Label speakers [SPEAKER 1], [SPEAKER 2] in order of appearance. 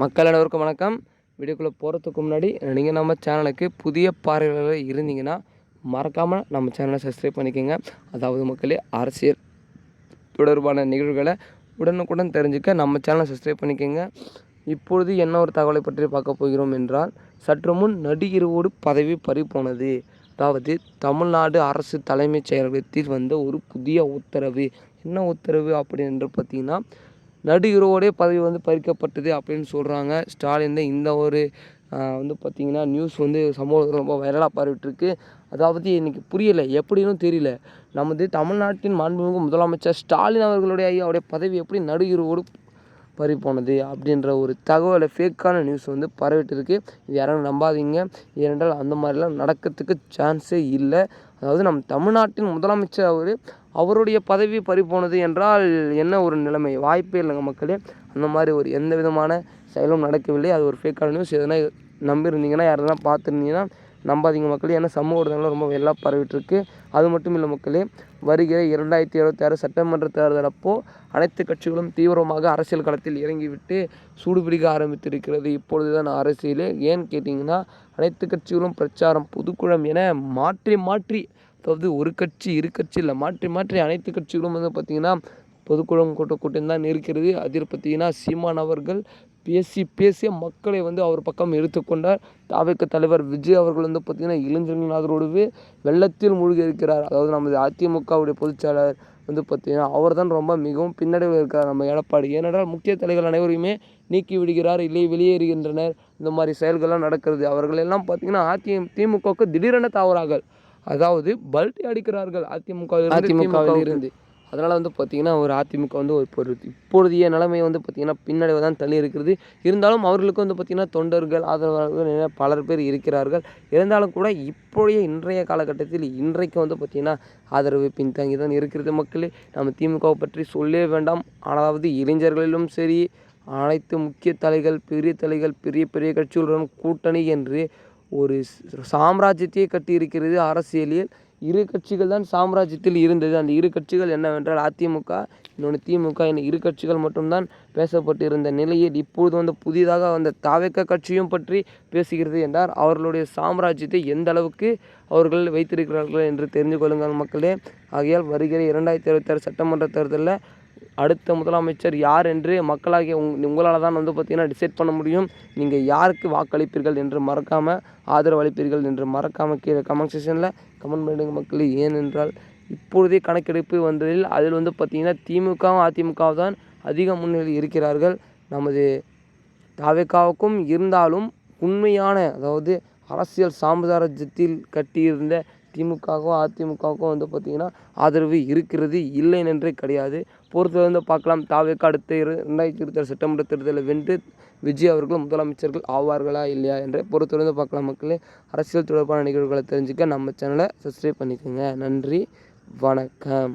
[SPEAKER 1] மக்கள் அனைவருக்கும் வணக்கம். வீடியோக்குள்ளே போகிறதுக்கு முன்னாடி நீங்கள் நம்ம சேனலுக்கு புதிய பார்வையாளர்கள் இருந்தீங்கன்னா மறக்காமல் நம்ம சேனலை சப்ஸ்கிரைப் பண்ணிக்கோங்க. அதாவது மக்களே அரசியல் தொடர்பான நிகழ்வுகளை உடனுக்குடன் தெரிஞ்சுக்க நம்ம சேனலை சப்ஸ்கிரைப் பண்ணிக்கோங்க. இப்பொழுது என்ன ஒரு தகவலை பற்றி பார்க்க போகிறோம் என்றால் சற்று முன் நடிகரோடு பதவி பறிப்போனது அதாவது தமிழ்நாடு அரசு தலைமைச் செயலகத்தில் வந்த ஒரு புதிய உத்தரவு. என்ன உத்தரவு அப்படின்னு பார்த்தீங்கன்னா நடிகரோடே பதவி வந்து பறிக்கப்பட்டது அப்படின்னு சொல்கிறாங்க ஸ்டாலின் இந்த ஒரு வந்து பார்த்திங்கன்னா நியூஸ் வந்து சமூகத்தில் ரொம்ப வைரலாக பரவிட்டுருக்கு. அதாவது எனக்கு புரியலை. எப்படின்னு தெரியல. நமது தமிழ்நாட்டின் மாண்புமிகு முதலமைச்சர் ஸ்டாலின் அவர்களுடைய ஐயாவுடைய பதவி எப்படி நடிகரோடு பறி போனது அப்படின்ற ஒரு தகவலை ஃபேக்கான நியூஸ் வந்து பரவிட்டு இருக்கு இது யாரும் நம்பாதீங்க. ஏனென்றால் அந்த மாதிரிலாம் நடக்கிறதுக்கு சான்ஸே இல்லை. அதாவது நம் தமிழ்நாட்டின் முதலமைச்சர் அவர் அவருடைய பதவி பறிப்போனது என்றால் என்ன ஒரு நிலைமை? வாய்ப்பே இல்லைங்க மக்களே. அந்த மாதிரி ஒரு எந்த விதமான செயலும் நடக்கவில்லை. அது ஒரு ஃபேக்கான நியூஸ் எதனா நம்பியிருந்தீங்கன்னா யாரெல்லாம் பார்த்துருந்தீங்கன்னா நம்பாதீங்க மக்களே. ஏன்னா சமூக ஊடகங்கள் ரொம்ப வெள்ளா பரவிட்டுருக்கு. அது மட்டும் இல்லை மக்களே வருகிற இரண்டாயிரத்தி இருபத்தி ஆறு சட்டமன்ற தேர்தல் அப்போது அனைத்து கட்சிகளும் தீவிரமாக அரசியல் களத்தில் இறங்கிவிட்டு சூடுபிடிக்க ஆரம்பித்திருக்கிறது. இப்பொழுதுதான் அரசியலே. ஏன்னு கேட்டிங்கன்னா அனைத்து கட்சிகளும் பிரச்சாரம் புதுக்குழம் என மாற்றி மாற்றி அதாவது ஒரு கட்சி இரு கட்சி இல்லை மாற்றி மாற்றி அனைத்து கட்சிகளும் வந்து பார்த்திங்கன்னா பொதுக்குழு கூட்ட கூட்டம் தான் இருக்கிறது அதில் பார்த்தீங்கன்னா சீமான் அவர்கள் பேசி பேசிய மக்களை வந்து அவர் பக்கம் எடுத்துக்கொண்டார் தாவேக்க தலைவர் விஜய் அவர்கள் வந்து பார்த்திங்கன்னா இளைஞர்களின் ஆதரவோடு வெள்ளத்தில் மூழ்கி இருக்கிறார். அதாவது நமது அதிமுகவுடைய பொதுச்செயலாளர் வந்து பார்த்திங்கன்னா அவர் தான் ரொம்ப மிகவும் பின்னடைவில் இருக்கார் நம்ம எடப்பாடி. ஏனென்றால் முக்கிய தலைகள் அனைவரையுமே நீக்கி விடுகிறார் இல்லை வெளியேறுகின்றனர். இந்த மாதிரி செயல்கள்லாம் நடக்கிறது. அவர்கள் எல்லாம் பார்த்திங்கன்னா அதி திமுகவுக்கு திடீரென தாவறார்கள் அதாவது பல்ட்டி அடிக்கிறார்கள் அதிமுக அதிமுகவில் இருந்து அதனால் வந்து பார்த்திங்கன்னா ஒரு அதிமுக வந்து ஒரு இப்போ ஒரு இப்பொழுதைய நிலைமை வந்து பார்த்திங்கன்னா பின்னடைவு தான் தள்ளி இருக்கிறது. இருந்தாலும் அவர்களுக்கு வந்து பார்த்திங்கன்னா தொண்டர்கள் ஆதரவாளர்கள் பலர் பேர் இருக்கிறார்கள். இருந்தாலும் கூட இப்பொழுதைய இன்றைய காலகட்டத்தில் இன்றைக்கு வந்து பார்த்திங்கன்னா ஆதரவு பின்தங்கி தான் இருக்கிறது மக்களே. நம்ம திமுகவை பற்றி சொல்லவே வேண்டாம். அதாவது இளைஞர்களிலும் சரி அனைத்து முக்கிய தலைகள் பெரிய தலைகள் பெரிய பெரிய கட்சிகளுடன் கூட்டணி என்று ஒரு சாம்ராஜ்யத்தையே கட்டியிருக்கிறது அரசியலில். இரு கட்சிகள் தான் சாம்ராஜ்யத்தில் இருந்தது. அந்த இரு கட்சிகள் என்னவென்றால் அதிமுக இன்னொன்று திமுக என இரு கட்சிகள் மட்டும்தான் பேசப்பட்டிருந்த நிலையில் இப்பொழுது வந்து புதிதாக வந்த தாவேக்க கட்சியும் பற்றி பேசுகிறது என்றார். அவர்களுடைய சாம்ராஜ்யத்தை எந்த அளவுக்கு அவர்கள் வைத்திருக்கிறார்கள் என்று தெரிந்து கொள்ளுங்கள் மக்களே. ஆகையால் வருகிற இரண்டாயிரத்தி இருபத்தாறு சட்டமன்ற தேர்தலில் அடுத்த முதலமைச்சர் யார் என்று மக்களாகிய உங் உங்களால் தான் வந்து பார்த்தீங்கன்னா டிசைட் பண்ண முடியும். நீங்கள் யாருக்கு வாக்களிப்பீர்கள் என்று மறக்காமல் ஆதரவு அளிப்பீர்கள் என்று மறக்காமல் கீழே கமெண்ட் செக்ஷனில் கமெண்ட் பண்ணிடுங்க மக்களே. ஏனென்றால் இப்பொழுதே கணக்கெடுப்பு வந்ததில் அதில் வந்து பார்த்திங்கன்னா திமுகவும் அதிமுகவும் தான் அதிக முன்னிலையில் இருக்கிறார்கள். நமது தாவேக்காவுக்கும் இருந்தாலும் உண்மையான அதாவது அரசியல் சாம்ராஜ்யத்தில் கட்டியிருந்த திமுகவோ அதிமுகவுக்கும் வந்து பார்த்திங்கன்னா ஆதரவு இருக்கிறது இல்லை என்றே கிடையாது. பொறுத்து வந்து பார்க்கலாம். தாவேக்கா அடுத்த இரு ரெண்டாயிரத்தி இருபத்தாறு சட்டமன்ற தேர்தலில் வென்று விஜய் அவர்கள் முதலமைச்சர்கள் ஆவார்களா இல்லையா என்ற பொறுத்திருந்து பார்க்கலாம் மக்களே. அரசியல் தொடர்பான நிகழ்வுகளை தெரிஞ்சுக்க நம்ம சேனலை சப்ஸ்கிரைப் பண்ணிக்கோங்க. நன்றி. வணக்கம்.